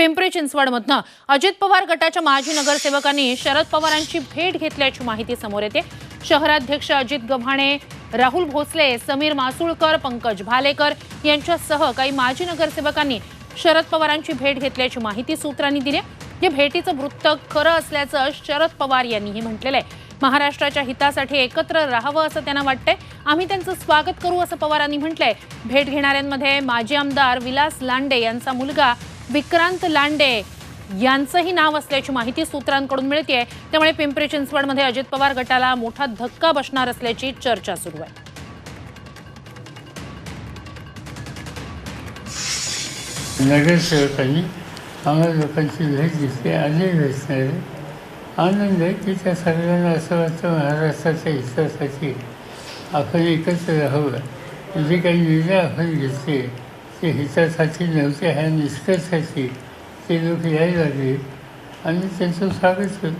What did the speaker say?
पिंपरी चिंचवडमधनं अजित पवार गटाच्या माजी नगरसेवकांनी शरद पवारांची भेट घेतल्याची माहिती समोर येते. शहराध्यक्ष अजित गव्हाणे राहुल भोसले समीर मासुळकर पंकज भालेकर यांच्यासह काही माजी नगरसेवकांनी शरद पवारांची भेट घेतल्याची माहिती सूत्रांनी दिली. या भेटीचं वृत्त खरं असल्याचं शरद पवार यांनीही म्हटलेलं आहे. महाराष्ट्राच्या हितासाठी एकत्र राहावं असं त्यांना वाटतंय. आम्ही त्यांचं स्वागत करू असं पवारांनी म्हटलंय. भेट घेणाऱ्यांमध्ये माजी आमदार विलास लांडे यांचा मुलगा विक्रांत लांडे यांचंही नाव असल्याची माहिती सूत्रांकडून मिळते त्यामुळे पिंपरी चिंचवडमध्ये अजित पवार गटाला मोठा धक्का बसणार असल्याची चर्चा सुरू आहे. नगरसेवकांनी आम्हाला लोकांची भेट घेतली. अनेक भेटणारे आनंद आहे की त्या सगळ्यांना असं वाटतं महाराष्ट्राच्या हितासाठी आपण एकत्र राहावं जे म्हणजे काही निर्णय आपण घेतले. ते हितासाठी नव्हते ह्या निष्कर्षाची ते लोक यायला लागले. आणि त्यांचं स्वागत केलं